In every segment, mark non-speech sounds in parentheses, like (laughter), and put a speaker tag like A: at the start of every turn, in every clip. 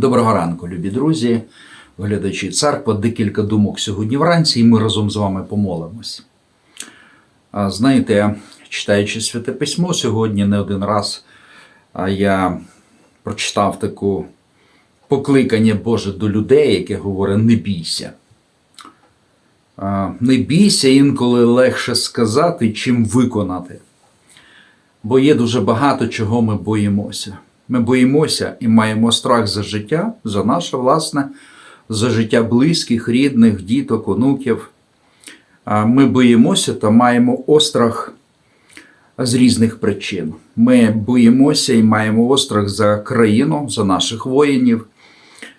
A: Доброго ранку, любі друзі, глядачі церква. Декілька думок сьогодні вранці, і ми разом з вами помолимось. Знаєте, читаючи святе письмо сьогодні не один раз, я прочитав таку покликання Боже до людей, яке говорить: не бійся. Не бійся інколи легше сказати, чим виконати. Бо є дуже багато чого ми боїмося. Ми боїмося і маємо страх за життя, за наше власне, за життя близьких, рідних, діток, онуків. Ми боїмося та маємо острах з різних причин. Ми боїмося і маємо острах за країну, за наших воїнів.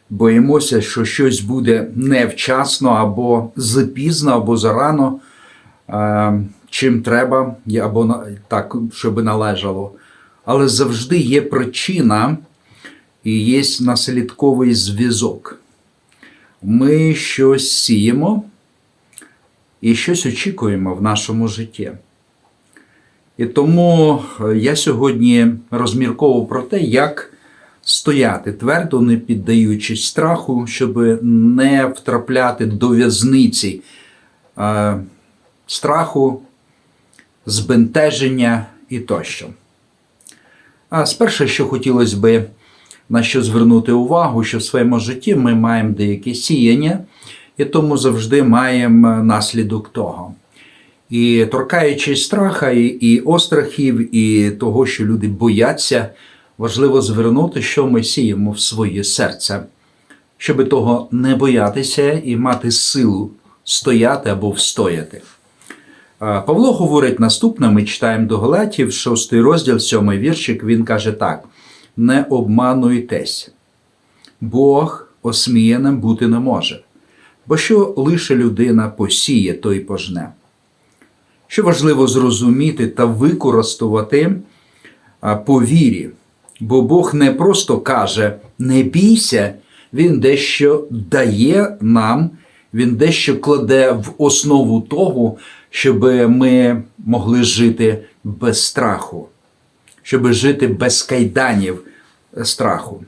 A: Боїмося, що щось буде невчасно або запізно, або зарано, е, чим треба, або так, щоб належало. Але завжди є причина і є наслідковий зв'язок. Ми щось сіємо і щось очікуємо в нашому житті. І тому е, я сьогодні розмірковував про те, як стояти твердо, не піддаючись страху, щоб не втрапляти до в'язниці е, страху, збентеження і тощо. А спершу, що хотілося би на що звернути увагу, що в своєму житті ми маємо деяке сіяння, і тому завжди маємо наслідок того. І торкаючись страха і, і острахів, і того, що люди бояться, важливо звернути, що ми сіємо в своє серце, щоб того не боятися і мати силу стояти або встояти. Павло говорить наступне, ми читаємо до Галатів, 6 розділ, 7 віршик, він каже так: не обмануйтесь, Бог осміяним бути не може, бо що лише людина посіє, то й пожне. Що важливо зрозуміти та використовувати по вірі, бо Бог не просто каже не бійся, Він дещо дає нам, Він дещо кладе в основу того, щоб ми могли жити без страху, щоб жити без кайданів страху.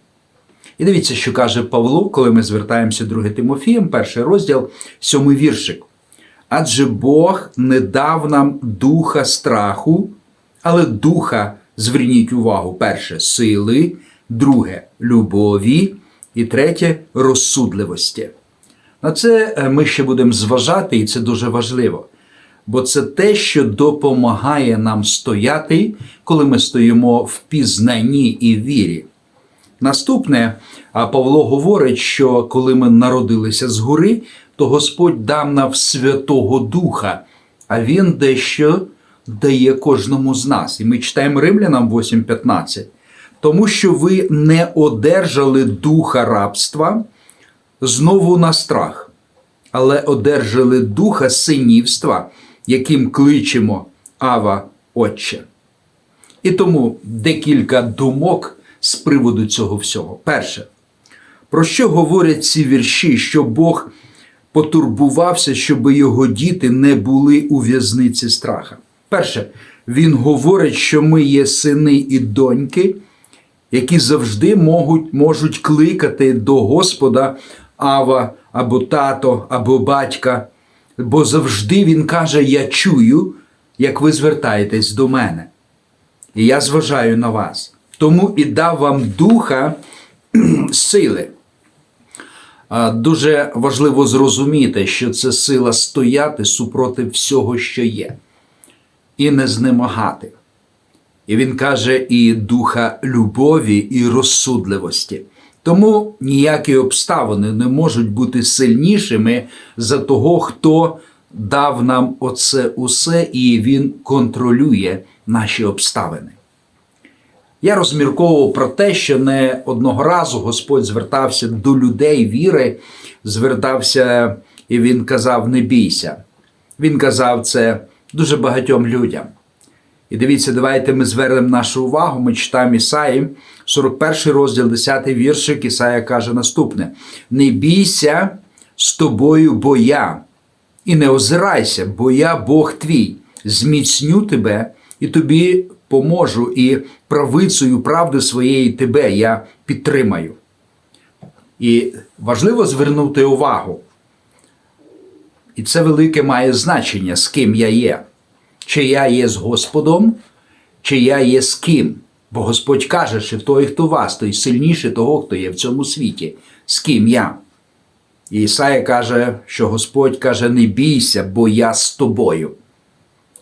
A: І дивіться, що каже Павло, коли ми звертаємося до 2 Тимофієм, перший розділ, сьомий віршик. Адже Бог не дав нам духа страху, але духа, зверніть увагу, перше сили, друге любові і третє розсудливості. На це е, ми ще будемо зважати, і це дуже важливо. Бо це те, що допомагає нам стояти, коли ми стоїмо в пізнанні і вірі. Наступне, Павло говорить, що коли ми народилися згори, то Господь дав нам Святого Духа, а Він дещо дає кожному з нас. І ми читаємо Римлянам 8:15. Тому що ви не одержали духа рабства знову на страх, але одержали духа синівства, яким кличемо Ава Отче. І тому декілька думок з приводу цього всього. Перше, про що говорять ці вірші, що Бог потурбувався, щоб його діти не були у в'язниці страха? Перше, він говорить, що ми є сини і доньки, які завжди можуть, можуть кликати до Господа Ава або тато, або батька. Бо завжди він каже: Я чую, як ви звертаєтесь до мене. І я зважаю на вас. Тому і дав вам духа (clears throat) сили. Дуже важливо зрозуміти, що це сила стояти супроти всього, що є, і не знемагати. І він каже і духа любові, і розсудливості. Тому ніякі обставини не можуть бути сильнішими за того, хто дав нам оце усе, і він контролює наші обставини. Я розмірковував про те, що не одного разу Господь звертався до людей віри, звертався і він казав: не бійся. Він казав це дуже багатьом людям. І дивіться, давайте ми звернемо нашу увагу. Ми читаємо Ісаї, 41 розділ, 10 віршик. Ісая каже наступне: Не бійся з тобою, бо я, і не озирайся, бо я Бог твій, зміцню тебе і тобі поможу, і правицею правди своєї тебе я підтримаю. І важливо звернути увагу. І це велике має значення, з ким я є. Чи я є з Господом, чи я є з ким. Бо Господь каже, що той, хто вас, той сильніше того, хто є в цьому світі, з ким я. І Ісая каже, що Господь каже: не бійся, бо я з тобою.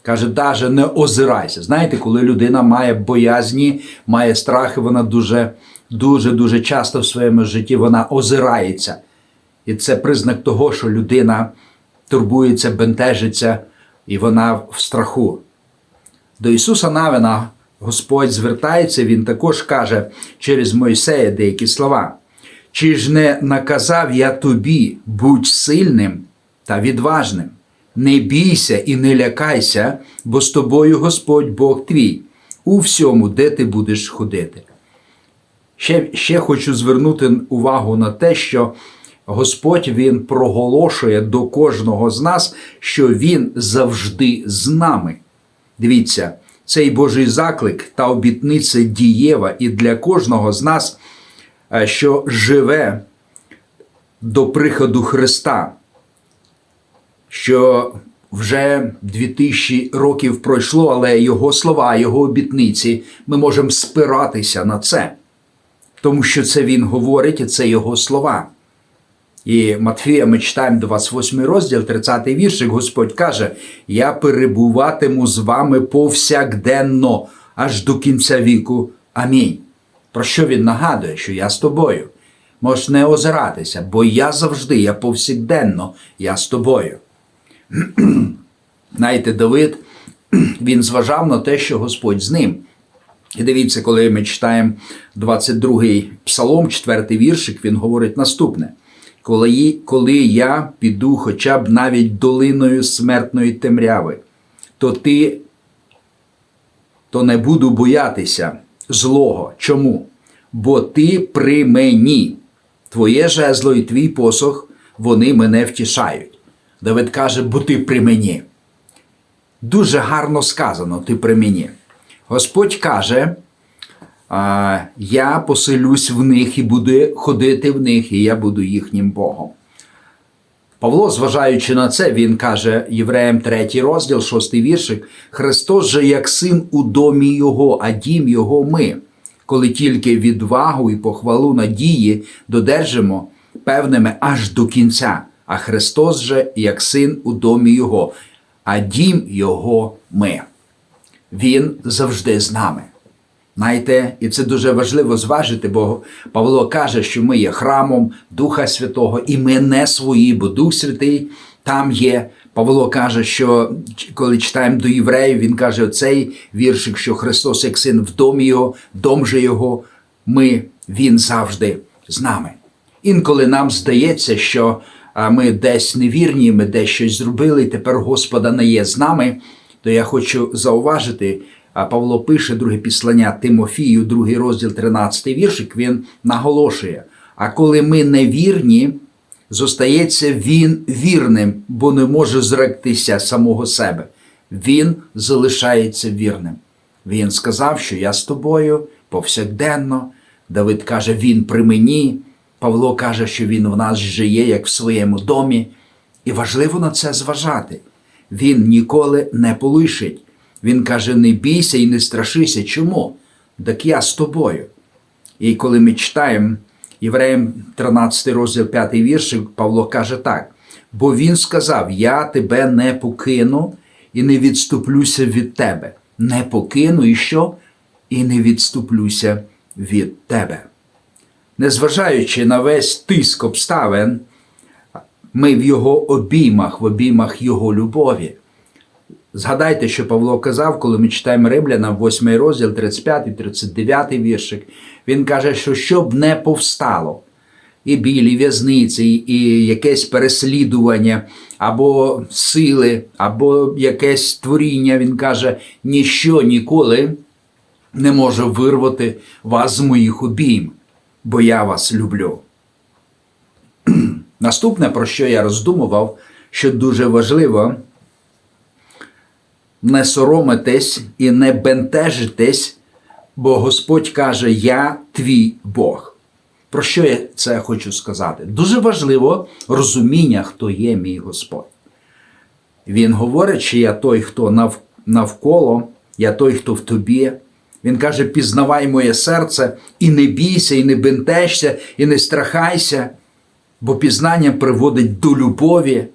A: Каже, даже не озирайся. Знаєте, коли людина має боязні, має страхи, вона дуже, дуже, дуже часто в своєму житті вона озирається. І це признак того, що людина турбується, бентежиться, і вона в страху. До Ісуса Навина Господь звертається, Він також каже через Мойсея деякі слова. Чи ж не наказав я тобі, будь сильним та відважним? Не бійся і не лякайся, бо з тобою Господь Бог твій, у всьому, де ти будеш ходити. Ще, ще хочу звернути увагу на те, що Господь Він проголошує до кожного з нас, що Він завжди з нами. Дивіться, цей Божий заклик та обітниця дієва і для кожного з нас, е, що живе до приходу Христа, що вже 2000 років пройшло, але Його слова, Його обітниці, ми можемо спиратися на це, тому що це Він говорить, і це Його слова. І Матфія ми читаємо 28 розділ, 30 віршик, Господь каже: Я перебуватиму з вами повсякденно, аж до кінця віку. Амінь. Про що він нагадує, що я з тобою? Можеш не озиратися, бо я завжди, я повсякденно, я з тобою. (clears throat) Знаєте, Давид, (clears throat) він зважав на те, що Господь з ним. І дивіться, коли ми читаємо 22-й псалом, 4-й віршик, він говорить наступне коли, коли я піду хоча б навіть долиною смертної темряви, то ти то не буду боятися злого. Чому? Бо ти при мені, твоє жезло і твій посох, вони мене втішають. Давид каже, бо ти при мені. Дуже гарно сказано, ти при мені. Господь каже, я поселюсь в них і буду ходити в них, і я буду їхнім Богом. Павло, зважаючи на це, він каже Євреям 3 розділ, 6 віршик: Христос же як син у домі Його, а дім Його ми, коли тільки відвагу і похвалу надії додержимо певними аж до кінця, а Христос же як син у домі Його, а дім Його ми. Він завжди з нами. Знаєте, і це дуже важливо зважити, бо Павло каже, що ми є храмом Духа Святого, і ми не свої, бо Дух Святий там є. Павло каже, що коли читаємо до євреїв, він каже оцей віршик, що Христос, як син в домі Його, дом же Його, ми, Він завжди з нами. Інколи нам здається, що ми десь невірні, ми десь щось зробили, і тепер Господа не є з нами, то я хочу зауважити. Павло пише друге післання Тимофію, другий розділ, 13 віршик, він наголошує: а коли ми невірні, зостається він вірним, бо не може зректися самого себе. Він залишається вірним. Він сказав, що я з тобою повсякденно. Давид каже, він при мені. Павло каже, що він в нас жиє, як в своєму домі. І важливо на це зважати. Він ніколи не полишить. Він каже: не бійся і не страшися. Чому? Так я з тобою. І коли ми читаємо Євреям 13 розділ 5 віршик, Павло каже так: бо він сказав: Я тебе не покину і не відступлюся від тебе. Не покину і що? І не відступлюся від тебе. Незважаючи на весь тиск обставин, ми в його обіймах, в обіймах Його любові. Згадайте, що Павло казав, коли ми читаємо Римляна, 8 розділ, 35, 39 віршик. Він каже, що щоб не повстало і білі в'язниці, і якесь переслідування, або сили, або якесь творіння, він каже, ніщо ніколи не може вирвати вас з моїх обійм, бо я вас люблю. (clears throat) Наступне, про що я роздумував, що дуже важливо не соромитесь і не бентежитесь, бо Господь каже: Я твій Бог. Про що я це хочу сказати? Дуже важливо розуміння, хто є мій Господь. Він говорить, що я той, хто навколо, я той, хто в тобі. Він каже: пізнавай моє серце, і не бійся, і не бентешся, і не страхайся, бо пізнання приводить до любові,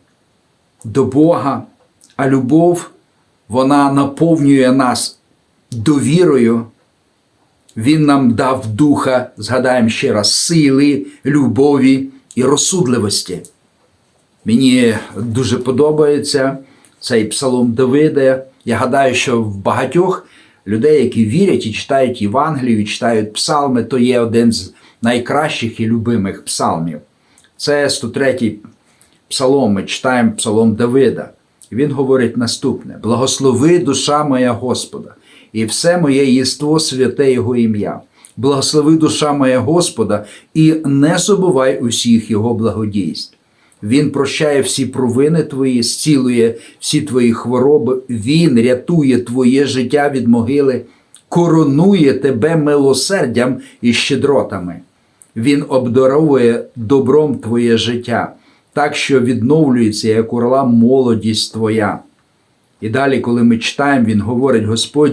A: до Бога. А любов, вона наповнює нас довірою. Він нам дав духа, згадаємо ще раз, сили, любові і розсудливості. Мені дуже подобається цей псалом Давида. Я гадаю, що в багатьох людей, які вірять і читають Євангелію, і читають псалми, то є один з найкращих і любимих псалмів. Це 103-й псалом. Ми читаємо псалом Давида. Він говорить наступне: Благослови душа моя Господа, і все моє єство святе Його ім'я. Благослови душа моя Господа, і не забувай усіх Його благодійств. Він прощає всі провини твої, зцілує всі твої хвороби, Він рятує твоє життя від могили, коронує тебе милосердям і щедротами. Він обдаровує добром твоє життя, так що відновлюється, як орла молодість твоя. І далі, коли ми читаємо, він говорить: Господь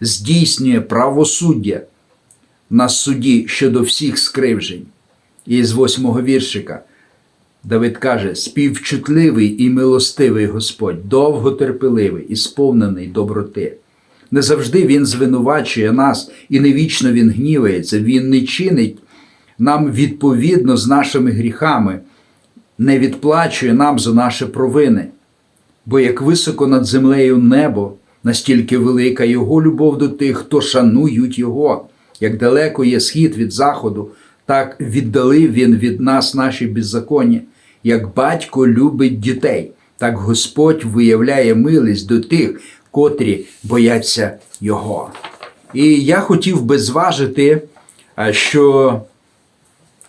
A: здійснює правосуддя на суді щодо всіх скривжень. І з восьмого віршика Давид каже: співчутливий і милостивий Господь, довготерпеливий і сповнений доброти. Не завжди Він звинувачує нас і не вічно Він гнівається, Він не чинить нам відповідно з нашими гріхами, не відплачує нам за наші провини. Бо як високо над землею небо, настільки велика Його любов до тих, хто шанують Його, як далеко є схід від заходу, так віддалив Він від нас наші беззаконня. Як батько любить дітей, так Господь виявляє милість до тих, котрі бояться Його. І я хотів би зважити, що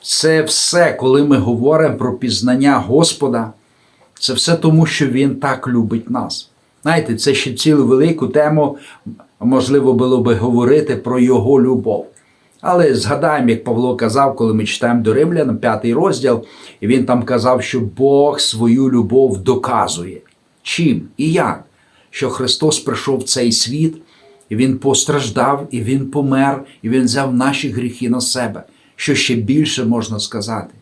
A: це все, коли ми говоримо про пізнання Господа, це все тому, що Він так любить нас. Знаєте, це ще цілу велику тему, можливо, було би говорити про Його любов. Але згадаємо, як Павло казав, коли ми читаємо до Римлян, п'ятий розділ, і він там казав, що Бог свою любов доказує. Чим і як? Що Христос прийшов в цей світ, і Він постраждав, і Він помер, і Він взяв наші гріхи на себе. Що ще більше можна сказати?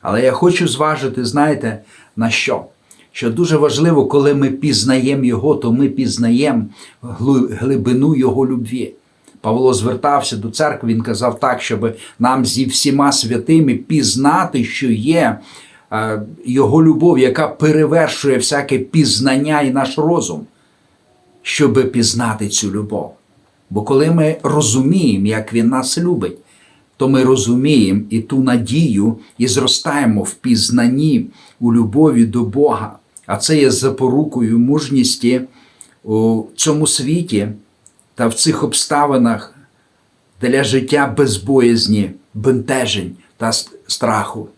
A: Але я хочу зважити, знаєте, на що? Що дуже важливо, коли ми пізнаємо Його, то ми пізнаємо глибину Його любві. Павло звертався до церкви, він казав так, щоб нам зі всіма святими пізнати, що є е, Його любов, яка перевершує всяке пізнання і наш розум, щоб пізнати цю любов. Бо коли ми розуміємо, як Він нас любить, то ми розуміємо і ту надію, і зростаємо в пізнанні у любові до Бога. А це є запорукою мужності у цьому світі та в цих обставинах для життя без боязні, бентежень та страху.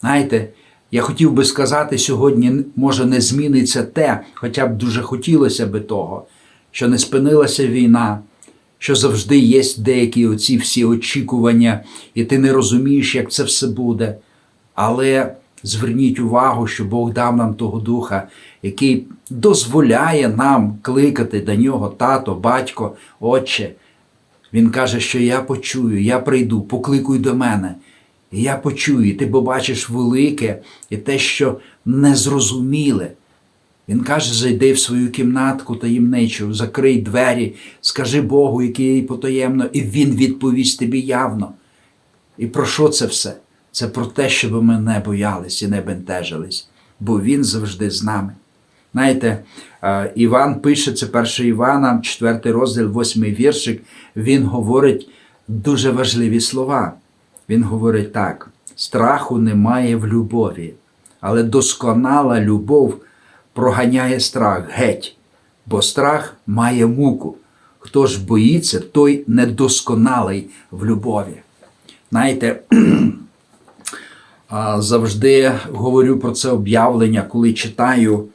A: Знаєте, я хотів би сказати сьогодні, може, не зміниться те, хоча б дуже хотілося би того, що не спинилася війна, що завжди є деякі оці всі очікування, і ти не розумієш, як це все буде. Але зверніть увагу, що Бог дав нам того духа, який дозволяє нам кликати до нього тато, батько, отче. Він каже, що я почую, я прийду, покликуй до мене. І я почую, і ти побачиш велике і те, що незрозуміле. Він каже: зайди в свою кімнатку таємничу, закрий двері, скажи Богу, який потаємно, і Він відповість тобі явно. І про що це все? Це про те, щоб ми не боялись і не бентежились, бо Він завжди з нами. Знаєте, е, Іван пише, це 1 Івана, 4 розділ, 8 віршик, він говорить дуже важливі слова. Він говорить так: страху немає в любові, але досконала любов проганяє страх геть, бо страх має муку. Хто ж боїться, той недосконалий в любові. Знаєте, (clears throat) завжди говорю про це об'явлення, коли читаю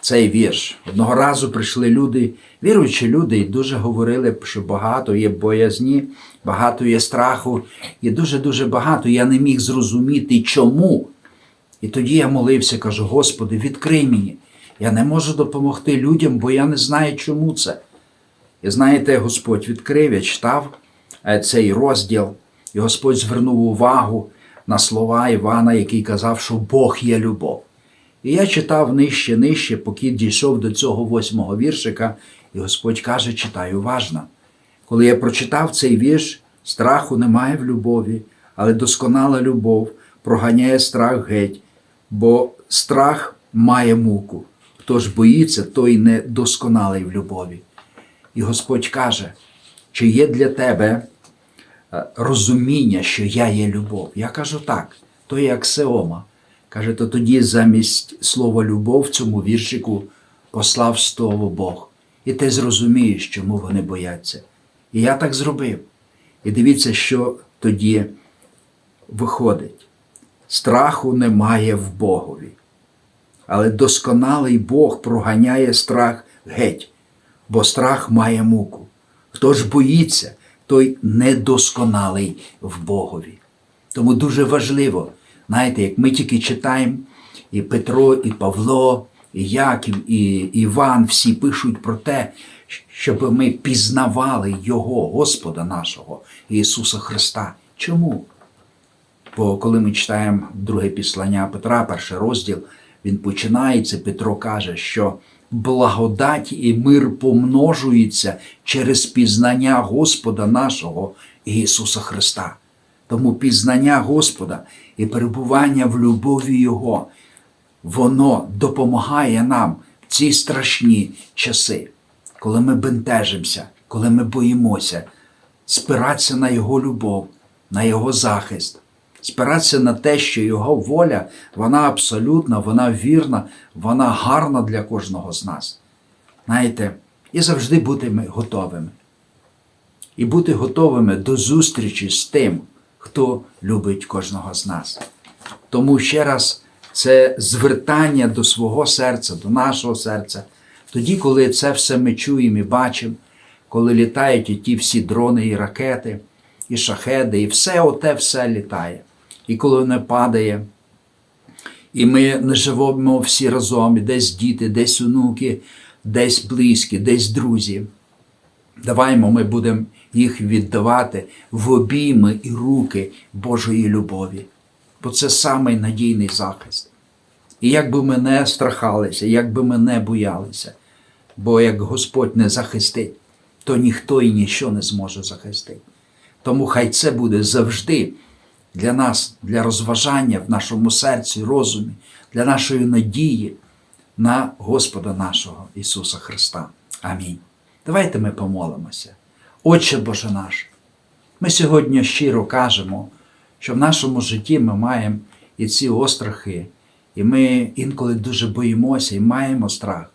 A: цей вірш. Одного разу прийшли люди, віруючі люди, і дуже говорили, що багато є боязні, багато є страху, і дуже-дуже багато. Я не міг зрозуміти, чому. І тоді я молився, кажу: Господи, відкрий мені. Я не можу допомогти людям, бо я не знаю, чому це. І знаєте, Господь відкрив, я читав е, цей розділ, і Господь звернув увагу на слова Івана, який казав, що Бог є любов. І я читав нижче, нижче, поки дійшов до цього восьмого віршика, і Господь каже, читай уважно. Коли я прочитав цей вірш, страху немає в любові, але досконала любов проганяє страх геть, бо страх має муку. Хто ж боїться, той не досконалий в любові. І Господь каже, чи є для тебе е, розуміння, що я є любов? Я кажу так, то є аксіома. Каже, то тоді замість слова любов в цьому віршику послав слово Бог. І ти зрозумієш, чому вони бояться. І я так зробив. І дивіться, що тоді виходить. Страху немає в Богові. Але досконалий Бог проганяє страх геть, бо страх має муку. Хто ж боїться, той недосконалий в Богові. Тому дуже важливо, знаєте, як ми тільки читаємо, і Петро, і Павло, і Яків, і Іван всі пишуть про те, щоб ми пізнавали Його, Господа нашого, Ісуса Христа. Чому? Бо коли ми читаємо друге післання Петра, перший розділ, він починається, Петро каже, що благодать і мир помножується через пізнання Господа нашого Ісуса Христа. Тому пізнання Господа і перебування в любові Його, воно допомагає нам в ці страшні часи, коли ми бентежимося, коли ми боїмося, спиратися на Його любов, на Його захист спиратися на те, що його воля, вона абсолютна, вона вірна, вона гарна для кожного з нас. Знаєте, і завжди бути ми готовими. І бути готовими до зустрічі з тим, хто любить кожного з нас. Тому ще раз це звертання до свого серця, до нашого серця. Тоді, коли це все ми чуємо і бачимо, коли літають і ті всі дрони і ракети, і шахеди, і все оте все літає і коли не падає. І ми не живемо всі разом, десь діти, десь онуки, десь близькі, десь друзі. Даваймо ми будемо їх віддавати в обійми і руки Божої любові, бо це самий надійний захист. І як би ми не страхалися, як би ми не боялися, бо як Господь не захистить, то ніхто і ніщо не зможе захистити. Тому хай це буде завжди для нас, для розважання в нашому серці, розумі, для нашої надії на Господа нашого Ісуса Христа. Амінь. Давайте ми помолимося. Отче Боже наш, ми сьогодні щиро кажемо, що в нашому житті ми маємо і ці острахи, і ми інколи дуже боїмося і маємо страх,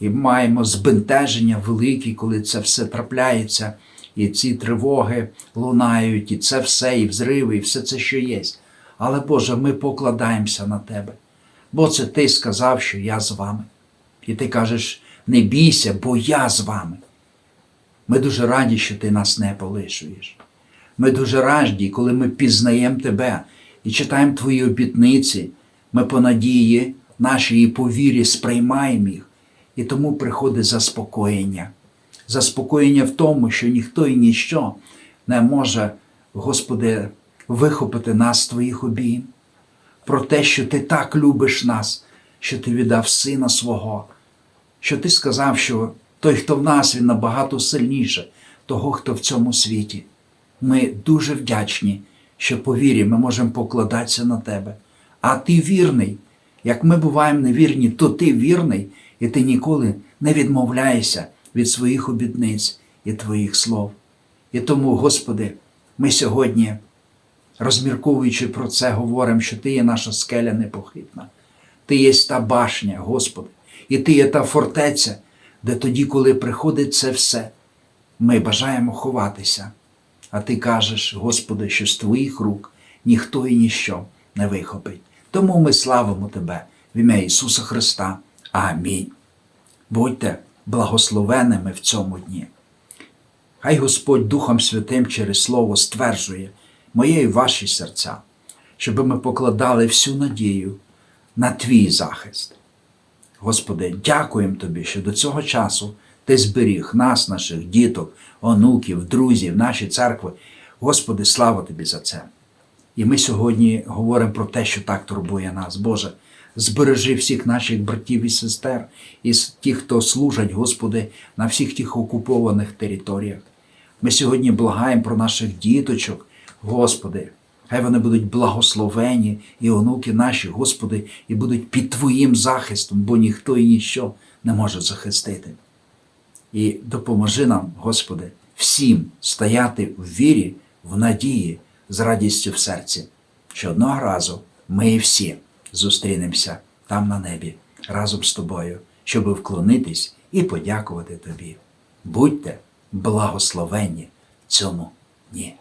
A: і маємо збентеження великі, коли це все трапляється і ці тривоги лунають, і це все, і взриви, і все це, що є. Але Боже, ми покладаємося на Тебе. Бо це Ти сказав, що я з вами. І ти кажеш, не бійся, бо я з вами. Ми дуже раді, що ти нас не полишуєш. Ми дуже раді, коли ми пізнаємо Тебе і читаємо Твої обітниці, ми по надії нашій і по вірі сприймаємо їх, і тому приходить заспокоєння заспокоєння в тому, що ніхто і ніщо не може, Господи, вихопити нас з Твоїх обійм, про те, що Ти так любиш нас, що Ти віддав Сина свого, що Ти сказав, що той, хто в нас, він набагато сильніше того, хто в цьому світі. Ми дуже вдячні, що по вірі ми можемо покладатися на Тебе. А Ти вірний. Як ми буваємо невірні, то Ти вірний, і ти ніколи не відмовляєшся від своїх обітниць і Твоїх слов. І тому, Господи, ми сьогодні, розмірковуючи про це, говоримо, що Ти є наша скеля непохитна, Ти є та башня, Господи, і Ти є та фортеця, де тоді, коли приходить це все, ми бажаємо ховатися. А Ти кажеш, Господи, що з Твоїх рук ніхто і ніщо не вихопить. Тому ми славимо Тебе в ім'я Ісуса Христа. Амінь. Будьте благословеними в цьому дні. Хай Господь Духом Святим через Слово стверджує моє і ваші серця, щоб ми покладали всю надію на Твій захист. Господи, дякуємо Тобі, що до цього часу Ти зберіг нас, наших діток, онуків, друзів, наші церкви. Господи, слава Тобі за це. І ми сьогодні говоримо про те, що так турбує нас. Боже, збережи всіх наших братів і сестер, і тих, хто служать, Господи, на всіх тих окупованих територіях. Ми сьогодні благаємо про наших діточок, Господи. Хай вони будуть благословені і онуки наші, Господи, і будуть під Твоїм захистом, бо ніхто і ніщо не може захистити. І допоможи нам, Господи, всім стояти в вірі, в надії, з радістю в серці, що одного разу ми всі зустрінемося там на небі разом з тобою, щоби вклонитись і подякувати тобі. Будьте благословенні цьому дні.